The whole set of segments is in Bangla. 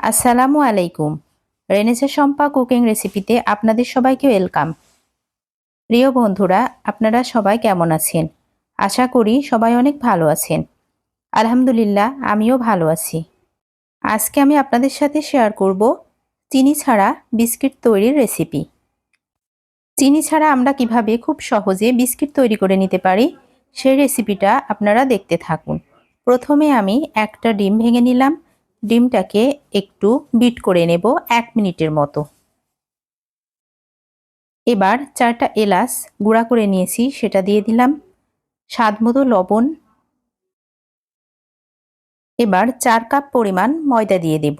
আসসালামু আলাইকুম। রেনেসা শম্পা কুকিং রেসিপিতে আপনাদের সবাইকে ওয়েলকাম। প্রিয় বন্ধুরা, আপনারা সবাই কেমন আছেন? আশা করি সবাই অনেক ভালো আছেন। আলহামদুলিল্লাহ, আমিও ভালো আছি। আজকে আমি আপনাদের সাথে শেয়ার করব চিনি ছাড়া বিস্কিট তৈরির রেসিপি। চিনি ছাড়া আমরা কীভাবে খুব সহজে বিস্কিট তৈরি করে নিতে পারি, সেই রেসিপিটা আপনারা দেখতে থাকুন। প্রথমে আমি একটা ডিম ভেঙে নিলাম। ডিমটাকে একটু বিট করে নেব এক মিনিটের মতো। এবার চারটা এলাচ গুঁড়া করে নিয়েছি, সেটা দিয়ে দিলাম। স্বাদ মতো লবণ। এবার চার কাপ পরিমাণ ময়দা দিয়ে দেব।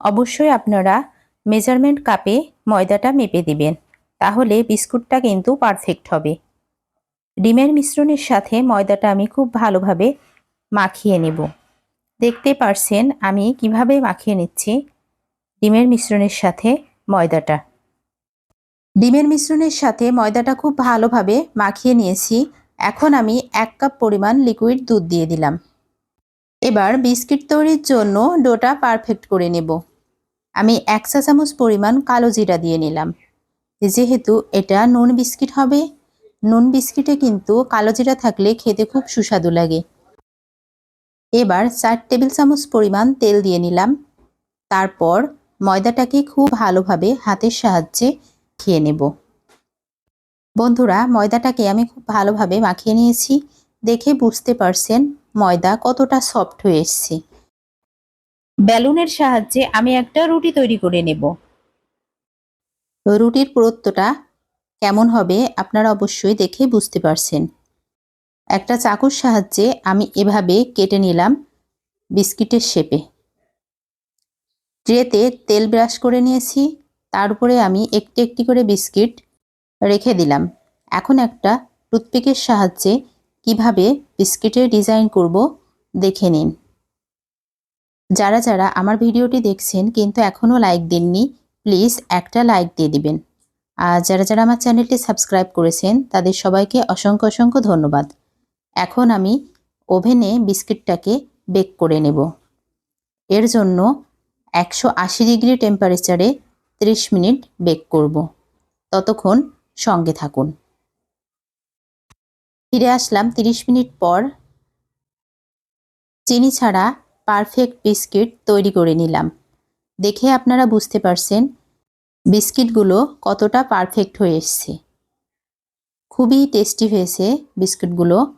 অবশ্যই আপনারা মেজারমেন্ট কাপে ময়দাটা মেপে দিবেন, তাহলে বিস্কুটটা কিন্তু পারফেক্ট হবে। ডিমের মিশ্রণের সাথে ময়দাটা আমি খুব ভালোভাবে মাখিয়ে নেব। দেখতে পারছেন আমি কীভাবে মাখিয়ে নিচ্ছি? ডিমের মিশ্রণের সাথে ময়দাটা। ডিমের মিশ্রণের সাথে ময়দাটা খুব ভালোভাবে মাখিয়ে নিয়েছি। এখন আমি এক কাপ পরিমাণ লিকুইড দুধ দিয়ে দিলাম। এবার বিস্কিট তৈরির জন্য ডোটা পারফেক্ট করে নেব। আমি এক চা চামচ পরিমাণ কালো জিরা দিয়ে নিলাম। যেহেতু এটা নুন বিস্কিট হবে, নুন বিস্কিটে কিন্তু কালো জিরা থাকলে খেতে খুব সুস্বাদু লাগে। এবার চার টেবিল চামচ পরিমাণ তেল দিয়ে নিলাম। তারপর ময়দাটাকে খুব ভালোভাবে হাতের সাহায্যে খেয়ে নেব। বন্ধুরা, ময়দাটাকে আমি খুব ভালোভাবে মাখিয়ে নিয়েছি। দেখে বুঝতে পারছেন ময়দা কতটা সফট হয়ে এসছে। বেলুনের সাহায্যে আমি একটা রুটি তৈরি করে নেব। রুটির পুরুত্বটা কেমন হবে আপনারা অবশ্যই দেখে বুঝতে পারছেন। একটা চাকুর সাহায্যে আমি এভাবে কেটে নিলাম বিস্কিটের শেপে। ট্রেতে তেল ব্রাশ করে নিয়েছি, তার উপরে আমি একটি একটি করে বিস্কিট রেখে দিলাম। এখন একটা টুথপিকের সাহায্যে কীভাবে বিস্কিটের ডিজাইন করব দেখে নিন। যারা যারা আমার ভিডিওটি দেখছেন কিন্তু এখনও লাইক দেননি, প্লিজ একটা লাইক দিয়ে দিবেন। আর যারা যারা আমার চ্যানেলটি সাবস্ক্রাইব করেছেন, তাদের সবাইকে অসংখ্য অসংখ্য ধন্যবাদ। এখন আমি ওভেনে বিস্কিটটাকে বেক করে নেব। এর জন্য একশো আশি ডিগ্রি টেম্পারেচারে 30 মিনিট বেক করব। ততক্ষণ সঙ্গে থাকুন। ফিরে আসলাম 30 মিনিট পর। চিনি ছাড়া পারফেক্ট বিস্কিট তৈরি করে নিলাম। দেখে আপনারা বুঝতে পারছেন বিস্কিটগুলো কতটা পারফেক্ট হয়ে এসছে। খুবই টেস্টি হয়েছে বিস্কিটগুলো।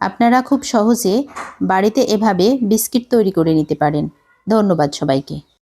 আপনারা খুব সহজে বাড়িতে এভাবে বিস্কিট তৈরি করে নিতে পারেন। ধন্যবাদ সবাইকে।